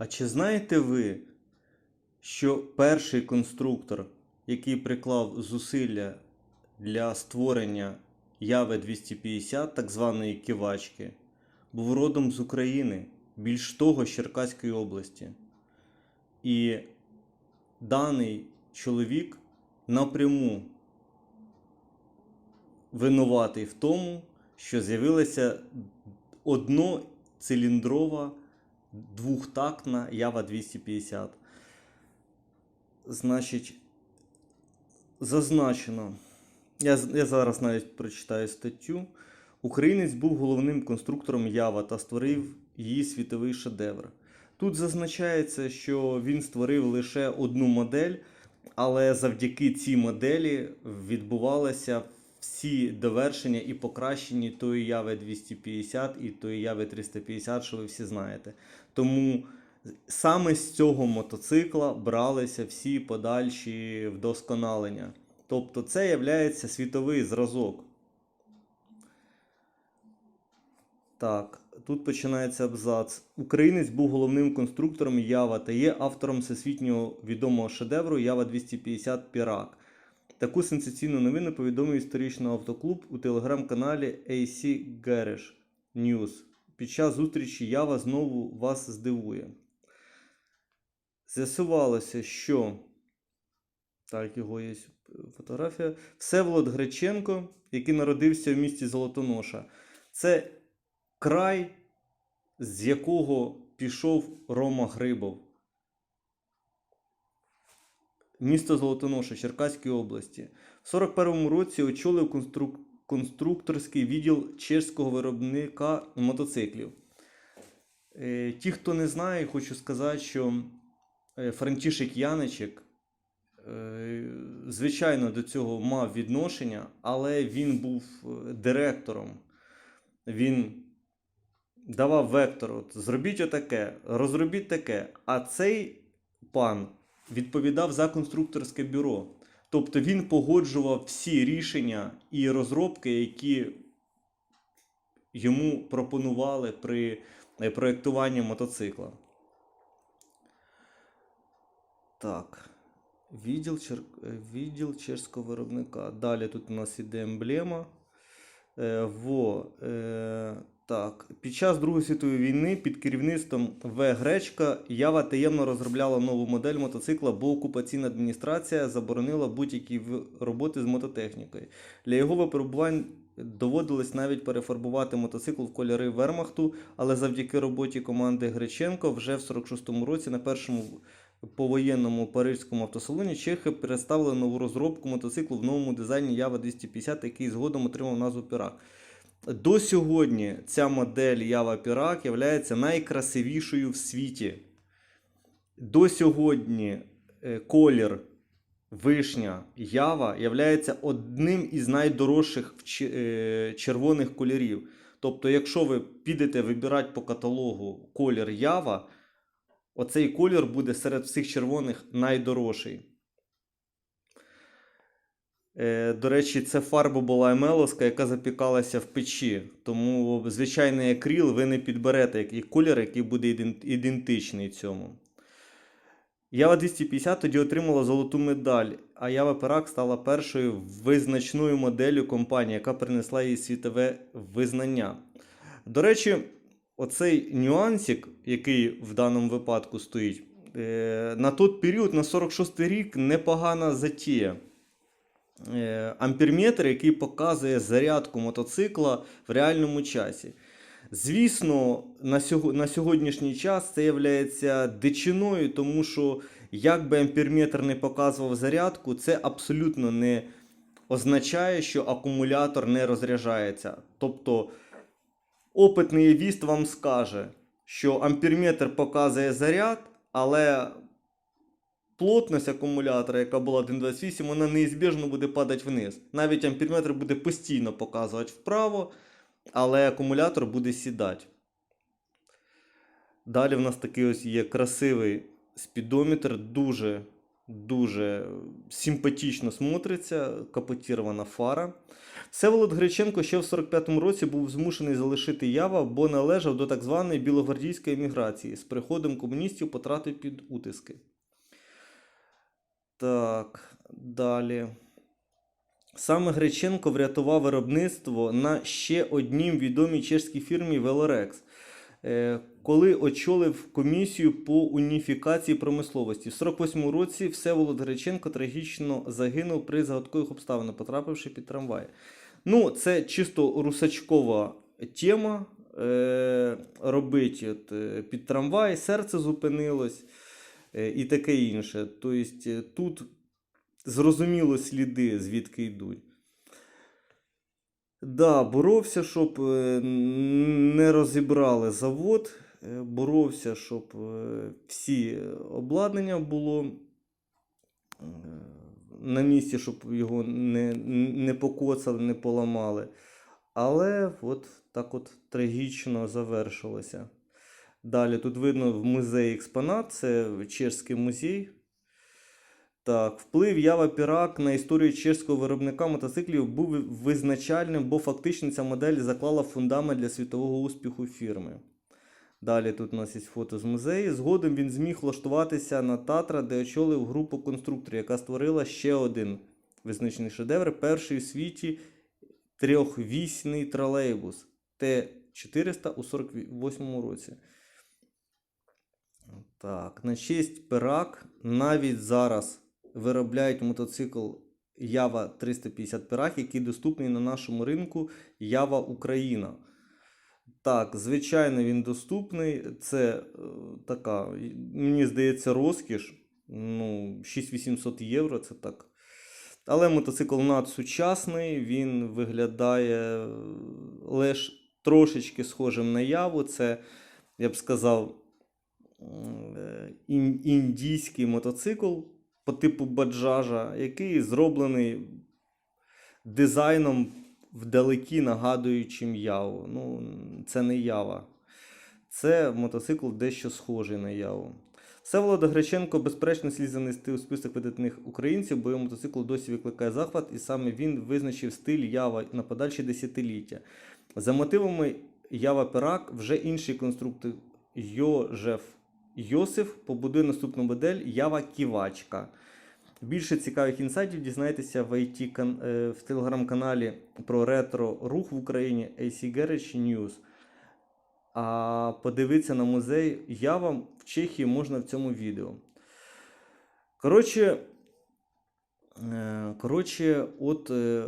А чи знаєте ви, що перший конструктор, який приклав зусилля для створення Яви 250, так званої кивачки, був родом з України, більш того, з Черкаської області. І даний чоловік напряму винуватий в тому, що з'явилася одноциліндрова двохтактна Ява 250. Значить, зазначено. Я, я зараз навіть прочитаю статтю. Українець був головним конструктором Ява та створив її світовий шедевр. Тут зазначається, що він створив лише одну модель, але завдяки цій моделі відбувалися всі довершення і покращення тої Яви 250 і тої Яви 350, що ви всі знаєте. Тому саме з цього мотоцикла бралися всі подальші вдосконалення. Тобто це є світовий зразок. Так, тут починається абзац. Українець був головним конструктором Ява та є автором всесвітнього відомого шедевру Ява 250 Пірак. Таку сенсаційну новину повідомив історичний автоклуб у телеграм-каналі AC Garage News. Під час зустрічі Ява знову вас здивує. З'ясувалося, що так, його є фотографія. Всеволод Греченко, який народився в місті Золотоноша. Це край, з якого пішов Рома Грибов. Місто Золотоноша Черкаської області. В 41-му році очолив конструк... конструкторський відділ чеського виробника мотоциклів. Е, Ті, хто не знає, хочу сказати, що е, Франтішек Яничек, е, звичайно, до цього мав відношення, але він був директором. Він давав вектор: от, зробіть отаке, розробіть таке. А цей пан відповідав за конструкторське бюро. Тобто він погоджував всі рішення і розробки, які йому пропонували при е, проєктуванні мотоцикла. Так. Відділ, чер... е, відділ чешського виробника. Далі тут у нас іде емблема. Е, во, так. Під час Другої світової війни під керівництвом В. Гречка Ява таємно розробляла нову модель мотоцикла, бо окупаційна адміністрація заборонила будь-які роботи з мототехнікою. Для його випробувань доводилось навіть перефарбувати мотоцикл в кольори Вермахту, але завдяки роботі команди Греченко вже в 46-му році на першому повоєнному паризькому автосалоні чехи представили нову розробку мотоциклу в новому дизайні Ява 250, який згодом отримав назву Пірак. До сьогодні ця модель Ява Пірак є найкрасивішою в світі. До сьогодні е, колір вишня Ява є одним із найдорожчих е, червоних кольорів. Тобто, якщо ви підете вибирати по каталогу колір Ява, оцей колір буде серед всіх червоних найдорожчий. Е, До речі, це фарба була емеловська, яка запікалася в печі. Тому звичайний акрил ви не підберете який колір, який буде ідентичний цьому. Ява 250 тоді отримала золоту медаль, а Ява Перак стала першою визначною моделлю компанії, яка принесла їй світове визнання. До речі, оцей нюансик, який в даному випадку стоїть, е, на той період, на 46 рік, непогана затія. Е, Амперметр, який показує зарядку мотоцикла в реальному часі. Звісно, на, на сьогоднішній час це є дичиною, тому що як би амперметр не показував зарядку, це абсолютно не означає, що акумулятор не розряджається. Тобто, опитний віст вам скаже, що амперметр показує заряд, але плотність акумулятора, яка була 1,28, вона неізбіжно буде падати вниз. Навіть амперметр буде постійно показувати вправо, але акумулятор буде сідати. Далі в нас такий ось є красивий спідометр, дуже, дуже симпатично смотриться, капотірована фара. Всеволод Греченко ще в 45-му році був змушений залишити Ява, бо належав до так званої білогвардійської еміграції. З приходом комуністів потратив під утиски. Так, далі. Саме Греченко врятував виробництво на ще однім відомій чешській фірмі Велореx, е, коли очолив комісію по уніфікації промисловості. В 48-му році Всеволод Греченко трагічно загинув при загадкових обставинах, потрапивши під трамвай. Ну, це чисто русачкова тема. Е, робить е, під трамвай, серце зупинилось і таке інше. Тобто е, тут зрозуміло сліди, звідки йдуть. Да, боровся, щоб е, не розібрали завод, е, боровся, щоб е, всі обладнання було е, на місці, щоб його не, не покоцали, не поламали. Але от так от трагічно завершилося. Далі тут видно в музеї експонат, це чешський музей. Так, вплив Ява Пірак на історію чешського виробника мотоциклів був визначальним, бо фактично ця модель заклала фундамент для світового успіху фірми. Далі тут у нас є фото з музею. Згодом він зміг влаштуватися на Татра, де очолив групу конструкторів, яка створила ще один визначений шедевр перший у світі трьохвісний тролейбус Т-400 у 48 році. Так, на честь Пирак навіть зараз виробляють мотоцикл Ява 350 Пирак, який доступний на нашому ринку Ява Україна. Так, звичайно, він доступний. Це е, така, мені здається, розкіш. Ну, 6800 євро це так. Але мотоцикл надсучасний, він виглядає лише трошечки схожим на яву. Це, я б сказав, індійський мотоцикл по типу баджажа, який зроблений дизайном вдалекі нагадуючим яву. Ну, це не ява. Це мотоцикл дещо схожий на яву. Всеволода Греченко, безперечно, слід занести у список видатних українців, бо його мотоцикл досі викликає захват, і саме він визначив стиль Ява на подальші десятиліття. За мотивами Ява Пирак вже інший конструктор Йожеф Йосиф побудує наступну модель Ява Ківачка. Більше цікавих інсайтів дізнаєтеся в IT е, в телеграм-каналі про ретро рух в Україні AC Garage News. А подивитися на музей Ява в Чехії можна в цьому відео. Коротше, е, коротше, от е,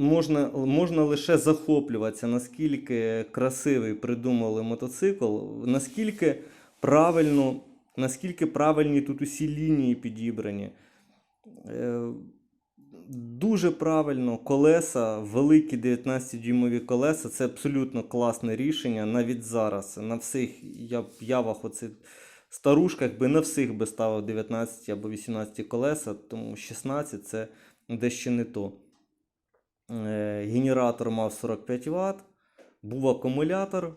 можна, можна лише захоплюватися, наскільки красивий придумали мотоцикл, наскільки правильно, наскільки правильні тут усі лінії підібрані. Е, Дуже правильно, колеса, великі 19-дюймові колеса це абсолютно класне рішення навіть зараз. На всіх я, явах, оце старушках би на всіх би ставив 19 або 18 колеса, тому 16 це дещо не то. Е, Генератор мав 45 Вт, був акумулятор.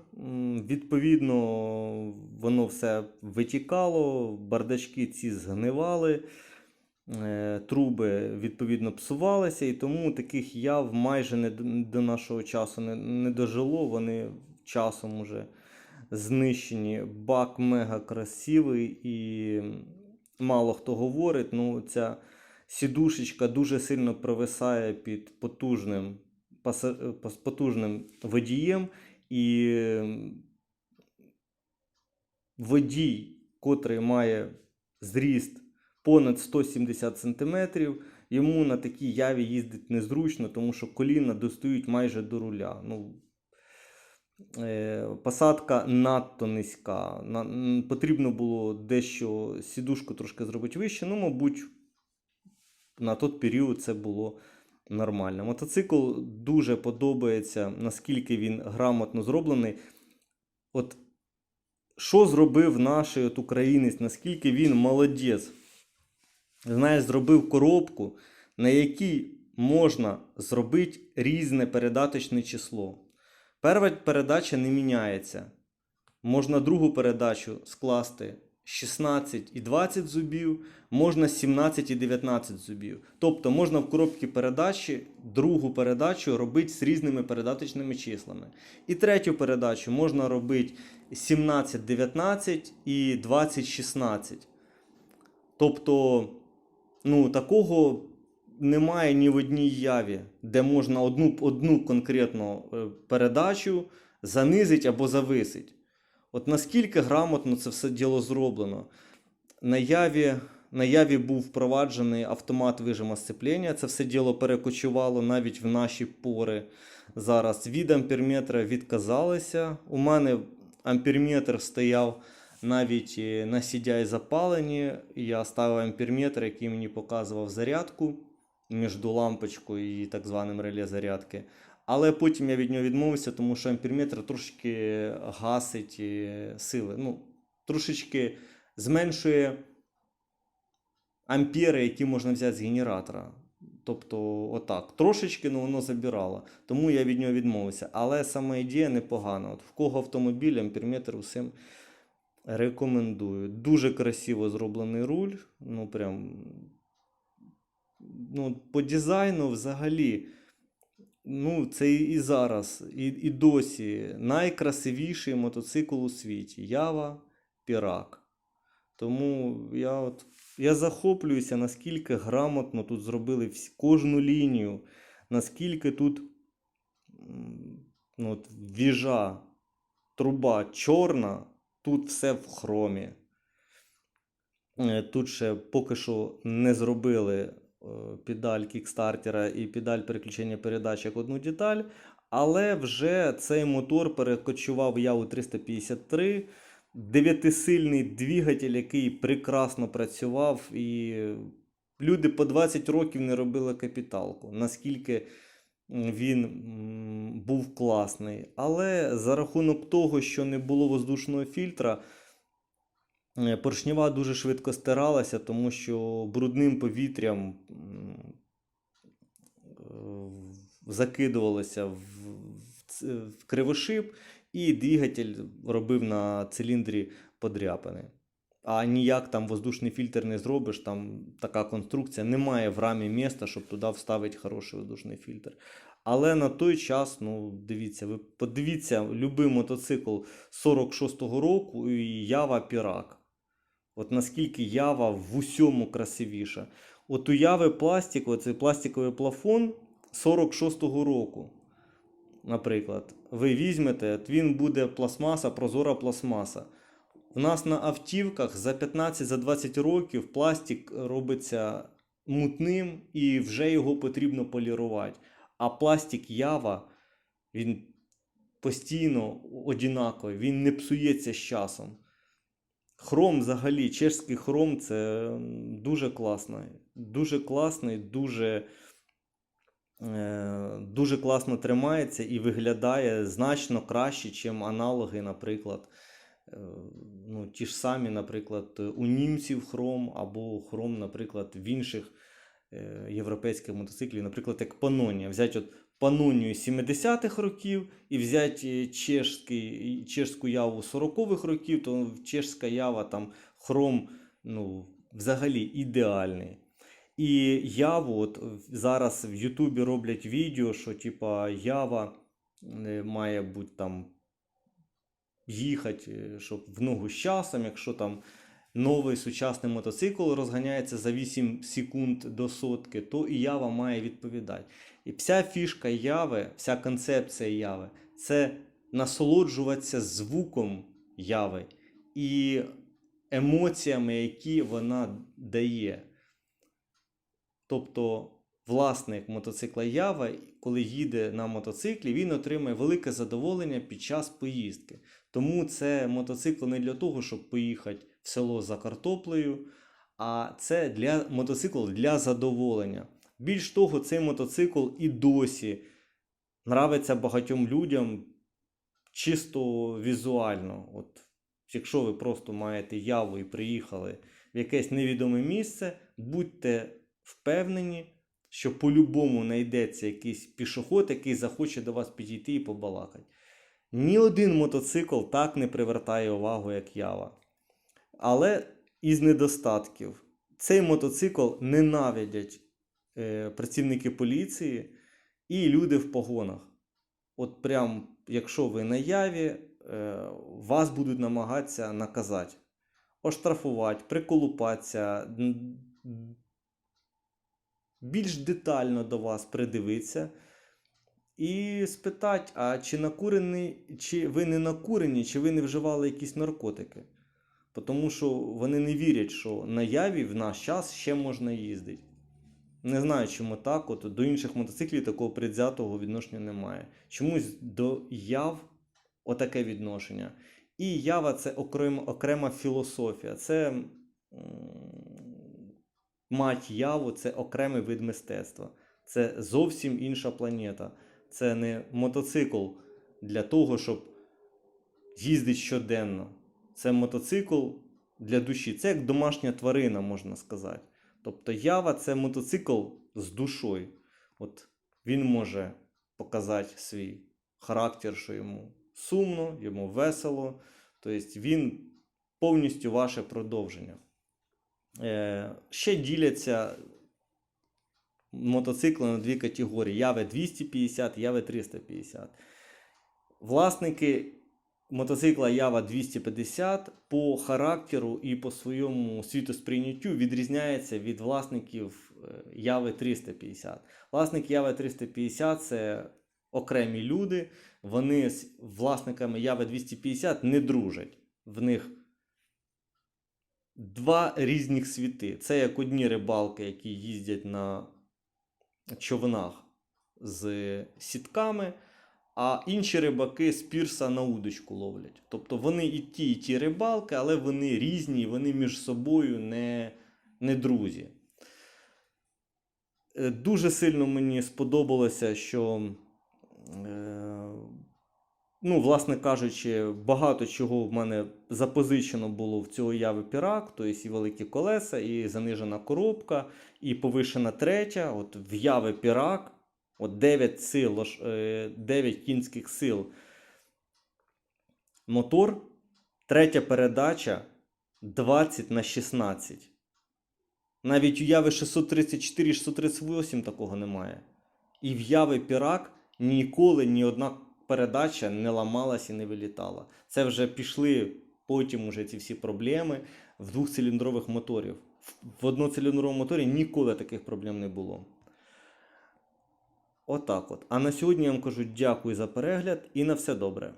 Відповідно, воно все витікало, бардачки ці згнивали. Е, Труби відповідно псувалися, і тому таких яв майже не до- нашого часу не, не дожило. Вони часом уже знищені. Бак мега красивий і мало хто говорить. Ну, ця сідушечка дуже сильно провисає під потужним, е, потужним водієм. І водій, котрий має зріст понад 170 см, йому на такій яві їздити незручно, тому що коліна достають майже до руля. Ну, е, посадка надто низька. Потрібно було дещо сідушку трошки зробити вище. Ну, мабуть, на той період це було нормально. Мотоцикл дуже подобається, наскільки він грамотно зроблений. От що зробив наш от українець, наскільки він молодець. Знаєш, зробив коробку, на якій можна зробити різне передаточне число. Перша передача не міняється. Можна другу передачу скласти 16 і 20 зубів, можна 17 і 19 зубів. Тобто можна в коробці передачі другу передачу робити з різними передаточними числами. І третю передачу можна робити 17, 19 і 20, 16. Тобто, ну, такого немає ні в одній яві, де можна одну, одну конкретну е, передачу занизить або зависить. От наскільки грамотно це все діло зроблено. На яві, на яві був впроваджений автомат вижима сцеплення. Це все діло перекочувало навіть в наші пори. Зараз від амперметра відказалися. У мене амперметр стояв навіть е, на CDI запаленні. Я ставив амперметр, який мені показував зарядку між лампочкою і так званим реле зарядки. Але потім я від нього відмовився, тому що амперметр трошечки гасить сили. Ну, трошечки зменшує ампери, які можна взяти з генератора. Тобто, отак. Трошечки ну, воно забирало. Тому я від нього відмовився. Але сама ідея непогана. От в кого автомобіль, амперметр усім рекомендую. Дуже красиво зроблений руль. Ну, прям. Ну, по дизайну взагалі. Ну, це і зараз, і, і досі найкрасивіший мотоцикл у світі Ява Пірак. Тому я от я захоплююся, наскільки грамотно тут зробили всі, кожну лінію, наскільки тут ну, от, віжа, труба чорна, тут все в хромі. Е, Тут ще поки що не зробили педаль кікстартера і педаль переключення передач як одну деталь, але вже цей мотор перекочував я у 353. Дев'ятисильний двигатель, який прекрасно працював, і люди по 20 років не робили капіталку, наскільки він був класний. Але за рахунок того, що не було воздушного фільтра, е, поршнева дуже швидко стиралася, тому що брудним повітрям е, закидувалося в кривошип, і двигатель робив на циліндрі подряпини. А ніяк там воздушний фільтр не зробиш, там така конструкція, немає в рамі міста, щоб туди вставити хороший воздушний фільтр. Але на той час, ну дивіться, ви подивіться, любий мотоцикл 46-го року і Ява Пірак. От наскільки Ява в усьому красивіша. От у Яви пластик, оцей пластиковий плафон 46-го року. Наприклад, ви візьмете, от він буде пластмаса, прозора пластмаса. У нас на автівках за 15-20 років пластик робиться мутним і вже його потрібно полірувати. А пластик Ява, він постійно однаковий, він не псується з часом. Хром взагалі, чешський хром це дуже класний. Дуже класний, дуже, е, дуже класно тримається і виглядає значно краще, ніж аналоги, наприклад. Е, ну, ті ж самі, наприклад, у німців хром, або хром, наприклад, в інших е, європейських мотоциклів, наприклад, як Панонія. Взяти от Панонію 70-х років і взяти чешський, чешську яву 40-х років, то чешська ява там хром ну, взагалі ідеальний. І яву, от зараз в Ютубі роблять відео, що типа ява е, має бути там їхати, е, щоб в ногу з часом, якщо там новий сучасний мотоцикл розганяється за 8 секунд до сотки, то і ява має відповідати. І вся фішка яви, вся концепція яви це насолоджуватися звуком яви і емоціями, які вона дає. Тобто, власник мотоцикла Ява, коли їде на мотоциклі, він отримує велике задоволення під час поїздки. Тому це мотоцикл не для того, щоб поїхати в село за картоплею, а це для мотоцикл для задоволення. Більш того, цей мотоцикл і досі нравиться багатьом людям чисто візуально. От, якщо ви просто маєте яву і приїхали в якесь невідоме місце, будьте впевнені, що по-любому знайдеться якийсь пішоход, який захоче до вас підійти і побалакати. Ні один мотоцикл так не привертає увагу, як ява. Але із недостатків. Цей мотоцикл ненавидять е, працівники поліції і люди в погонах. От прям, якщо ви наяві, е, вас будуть намагатися наказати, оштрафувати, приколупатися, більш детально до вас придивитися і спитати, а чи накурений, чи ви не накурені, чи ви не вживали якісь наркотики. Тому що вони не вірять, що на яві в наш час ще можна їздити. Не знаю, чому так. От до інших мотоциклів такого предвзятого відношення немає. Чомусь до яв отаке відношення. І ява це окрема, окрема філософія. Це мать яву, це окремий вид мистецтва. Це зовсім інша планета. Це не мотоцикл для того, щоб їздити щоденно. Це мотоцикл для душі. Це як домашня тварина, можна сказати. Тобто ява це мотоцикл з душою. От він може показати свій характер, що йому сумно, йому весело. Тобто він повністю ваше продовження. Е, ще діляться мотоцикли на дві категорії: Яви 250, Яви 350. Власники мотоцикла Ява 250 по характеру і по своєму світосприйняттю відрізняється від власників е, Яви 350. Власник Яви 350 це окремі люди. Вони з власниками Яви 250 не дружать. В них два різних світи. Це як одні рибалки, які їздять на човнах з сітками, а інші рибаки з пірса на удочку ловлять. Тобто вони і ті, і ті рибалки, але вони різні, вони між собою не, не друзі. Е, Дуже сильно мені сподобалося, що, е, ну, власне кажучи, багато чого в мене запозичено було в цього яви Пірак, тобто і великі колеса, і занижена коробка, і повишена третя. От в яви Пірак, от 9 сил, е, 9 кінських сил мотор, третя передача 20 на 16. Навіть у Яви 634 638 такого немає. І в Яви Пірак ніколи ні одна передача не ламалась і не вилітала. Це вже пішли потім уже ці всі проблеми в двохциліндрових моторів. В одноциліндровому моторі ніколи таких проблем не було. Отак от. А на сьогодні я вам кажу дякую за перегляд і на все добре.